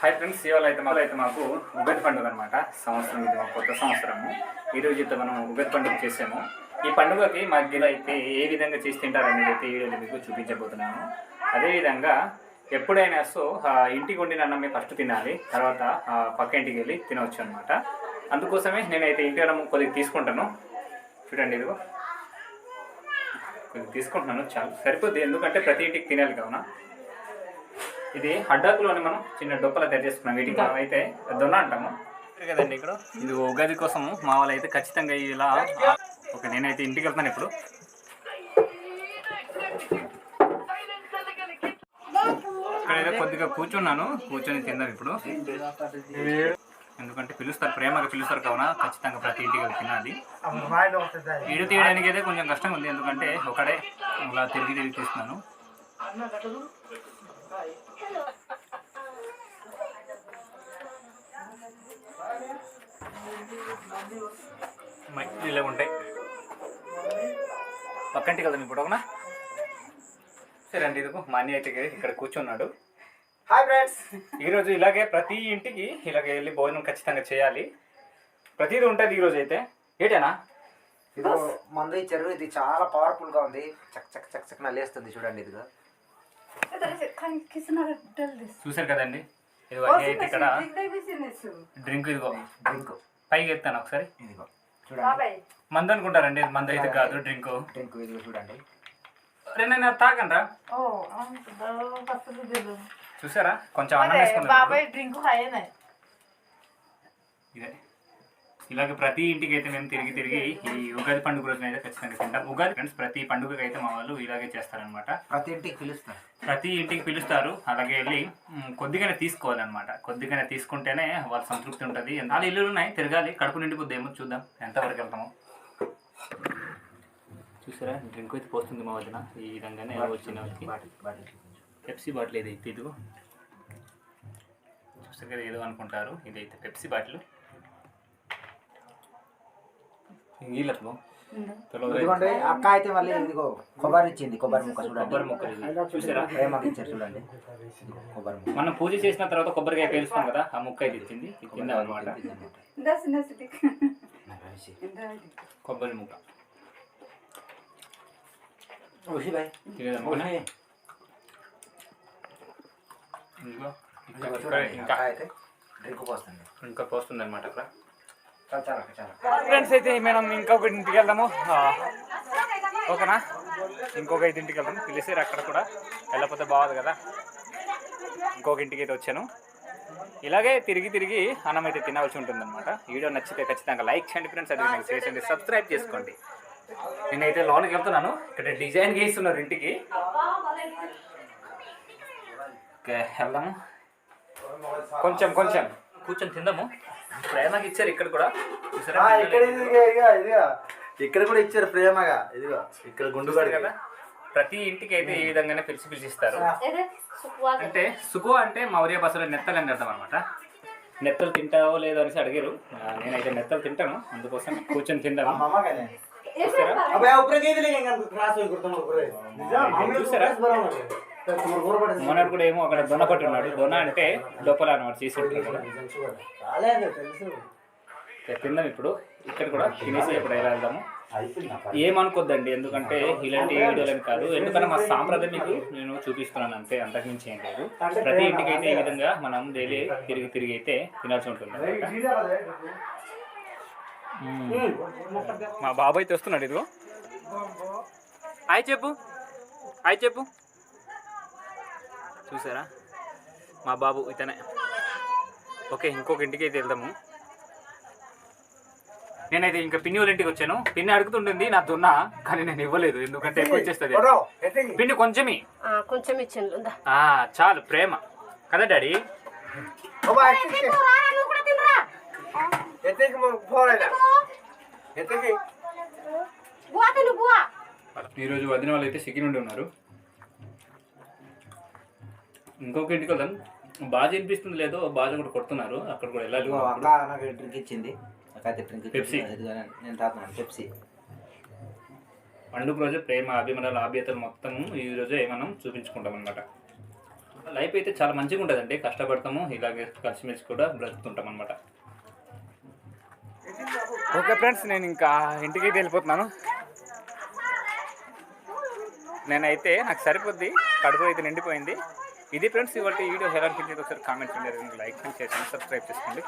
Hi friends ఇవాళ అయితే మాకు అయితే మాకు ఉగాది పండుగ అనమాట సంవత్సరం ఇది మాకు కొత్త సంవత్సరము. ఈ అయితే మనం ఉగాది పండుగ చేసాము. ఈ పండుగకి మా గిల అయితే ఏ విధంగా చేసి తింటారనేది అయితే ఈ వీడియోలో మీకు చూపించబోతున్నాను. అదేవిధంగా ఎప్పుడైనా సో ఇంటికి వండిన అన్నమే ఫస్ట్ తినాలి తర్వాత పక్క ఇంటికి వెళ్ళి తినవచ్చు అనమాట అందుకోసమే నేనైతే ఇంటి అన్నం కొద్దిగా తీసుకుంటాను. చూడండి ఇదిగో. కొద్దిగా తీసుకుంటున్నాను చాలా. సరిపోద్ది ఎందుకంటే ప్రతి ఇంటికి తినాలి కావున. ఇది అడ్డాకులోని మనం చిన్న డొప్పలు తయారు చేసుకున్నాం. వీటికి మనం అయితే దొన్న అంటాము. కదండి ఇక్కడ? ఇది ఉగాది కోసం మా వాళ్ళు అయితే ఖచ్చితంగా ఇలా ఓకే నేనైతే ఇంటికి వెళ్తాను ఇప్పుడు. ఇక్కడైతే కొద్దిగా కూర్చున్నాను. కూర్చొని తిందాం ఇప్పుడు. ఎందుకంటే పిలుస్తారు ప్రేమగా పిలుస్తారు కావున ఖచ్చితంగా ప్రతి ఇంటికి తినాలి. ఇడు తీయడానికి అయితే కొంచెం కష్టంగా ఉంది. ఎందుకంటే ఒకడే ఇలా తిరిగి తిరిగి తీస్తున్నాను. ఇలా ఉంటాయి. పక్కంటి కదా ఇప్పుడు ఒకనా సరే అండి ఇదిగో మా అన్నయ్య అయితే ఇక్కడ కూర్చున్నాడు. Hi friends. ఈరోజు ఇలాగే ప్రతి ఇంటికి ఇలాగే వెళ్ళి భోజనం ఖచ్చితంగా చేయాలి. ప్రతిదీ ఉంటుంది ఈరోజు అయితే. ఏంటేనా? ఇది మందు ఇచ్చారు ఇది చాలా పవర్ఫుల్గా ఉంది. చక్ చక్ చక్ చక్ లేస్తుంది చూడండి ఇదిగో. చూశారు కదండి? ఇదిగో అయితే ఇక్కడ డ్రింక్ ఇదిగో. డ్రింక్. పైకి ఎత్తాను ఒకసారి. ఇదిగో చూడండి. మందు అనుకుంటారండి ఇది మందు అయితే కాదు డ్రింక్. డ్రింక్ ఇదిగో చూడండి. రెండు తాగండ్రా చూసారా? కొంచెం అన్నం బాబాయ్ డ్రింక్ హాయేనా. ఇదే. ఇలాగ ప్రతి ఇంటికి అయితే మేము తిరిగి తిరిగి ఈ ఉగాది పండుగ రోజున అయితే ఖచ్చితంగా తింటాం. ఉగాది ఫ్రెండ్స్ ప్రతి పండుగకి అయితే మా వాళ్ళు ఇలాగే చేస్తారనమాట ప్రతి ఇంటికి పిలుస్తారు. ప్రతి ఇంటికి పిలుస్తారు. అలాగే వెళ్ళి కొద్దిగానే తీసుకోవాలన్నమాట. కొద్దిగానే తీసుకుంటేనే వాళ్ళ సంతృప్తి ఉంటుంది. నాలుగు ఇల్లులు ఉన్నాయి తిరగాలి. కడుపు నిండిపోద్ది ఏమో చూద్దాం. ఎంతవరకు వెళ్తామో. చూసారా? డ్రింక్ అయితే పోస్తుంది మా వదిన. ఈ విధంగానే వచ్చిన పెప్సీ బాటిల్ ఏదైతే ఇదిగో. చూస్తారు కదా ఏదో అనుకుంటారు. ఇదైతే పెప్సీ బాటిల్. నీళ్ళతో ఇదిగోండి అక్క అయితే మళ్ళీ ఇదిగో కొబ్బరి ఇచ్చింది కొబ్బరి ముక్క చూడండి. కొబ్బరి ముక్కలు ఇది. చూసారా? ఇచ్చారు చూడండి. కొబ్బరి ముక్క. మనం పూజ చేసిన తర్వాత కొబ్బరికాయ పేలుస్తాం కదా ఆ ముక్క ఇది ఇచ్చింది కింద అనమాట కొబ్బరి ముక్క. ఇంకా. పోస్తుంది. అనమాట అక్కడ చాలా చాలా అక్క, చాలా ఫ్రెండ్స్ అయితే మనం ఇంకొక ఇంటికి వెళ్దాము. ఓకేనా? ఇంకొక ఐదు ఇంటికి వెళ్దాం పిలిచారు అక్కడ కూడా. వెళ్ళకపోతే బాగోదు కదా. ఇంకొక ఇంటికి అయితే వచ్చాను. ఇలాగే తిరిగి తిరిగి అన్నం అయితే తినవలసి ఉంటుంది అనమాట వీడియో నచ్చితే ఖచ్చితంగా లైక్ చేయండి ఫ్రెండ్స్. అది షేర్ చేయండి. సబ్స్క్రైబ్ చేసుకోండి. నేనైతే లోనికి వెళ్తున్నాను. ఇక్కడ డిజైన్ గీస్తున్నారు ఇంటికి. ఓకే వెళ్దాము. కొంచెం కొంచెం. కూర్చొని తిందాము. ప్రేమకి ఇచ్చారు ఇక్కడ కూడా చూసారా ఆ, ఇక్కడ ఇదిగో, ఇదిగో, ఇదిగో. ఇక్కడ కూడా ఇచ్చారు ప్రేమగా ఇదిగో ఇక్కడ గుండు చూసారు కదా ప్రతి ఇంటికి అయితే ఈ విధంగానే పిలిచి పిలిచిస్తారు అంటే సుఖు అంటే మా ఒరియా భాషలో నెత్తలు అని అర్థం అనమాట నెత్తలు తింటావో లేదో అనేసి అడిగారు ఆ, నేనైతే నెత్తలు తింటాను అందుకోసం కూర్చొని తిందాము మామగానే చూసారా అబ్బే ऊपर के दिले इंगन क्लास होई करतो मगरे చూసారా? तुम्हारे गोर पड़े మొన్నటి కూడా ఏమో అక్కడ దొన ఉన్నాడు దొన అంటే డొప్పల అనమాట కదా తెలుసు. ఇక తిందాం ఇప్పుడు. ఇక్కడ కూడా తినేసి ఇప్పుడు ఎలా వెళ్దాము? ఏమనుకోద్దండి? ఎందుకంటే ఇలాంటి వీడియోలని కాదు. ఎందుకంటే మా సాంప్రదాయం మీకు నేను చూపిస్తున్నాను అంతే అంతకుమించి ఏం లేదు. ప్రతి ఇంటికి అయితే ఈ విధంగా మనం డైలీ తిరిగి తిరిగి అయితే తినాల్సి ఉంటుంది. మా బాబాయ్ తెస్తున్నాడు ఇదిగో. హాయ్ చెప్పు. హాయ్ చెప్పు. చూసారా? మా బాబు ఇతనే. ఓకే ఇంకొక ఇంటికి అయితే వెళ్దాము. నేనైతే ఇంకా పిన్ని వాళ్ళ ఇంటికి వచ్చాను. పిన్ని అడుగుతుంటుంది నా దున్నా. కానీ నేను ఇవ్వలేదు ఎందుకంటే ఎక్కువ వచ్చేస్తుంది పిన్ని కొంచెమి. ఆ, కొంచెం. ఆ, చాలు ప్రేమ. కదా డాడీ. ఈరోజు వదిన వాళ్ళు అయితే సిక్కి నుండి ఉన్నారు. ఇంకొక ఇంటికి వెళ్దాం. బాగా వినిపిస్తుంది లేదో బాగా కూడా కొడుతున్నారు. అక్కడ కూడా వెళ్ళాలి. అక్క నాకు డ్రింక్ ఇచ్చింది. Drink Pepsi. నేను తాగుతున్నాను పెప్సీ. పండుగ రోజు ప్రేమ అభిమానాల ఆభ్యతలు మొత్తం ఈ రోజే మనం చూపించుకుంటాం అనమాట లైఫ్ అయితే చాలా మంచిగా ఉంటుందండి. కష్టపడతాము. ఇలాగే కలిసిమెలిసి కూడా బ్రతుకుతుంటాం అనమాట ఓకే ఫ్రెండ్స్ నేను ఇంకా ఇంటికి అయితే వెళ్ళిపోతున్నాను. నేనైతే నాకు సరిపోద్ది. కడుపు అయితే నిండిపోయింది. ఇది ఫ్రెండ్స్ ఇవాళ వీడియో ఎలా అనిపించింది ఒకసారి కామెంట్ చేయండి. లైక్ చేయండి సబ్స్క్రైబ్ చేసుకోండి.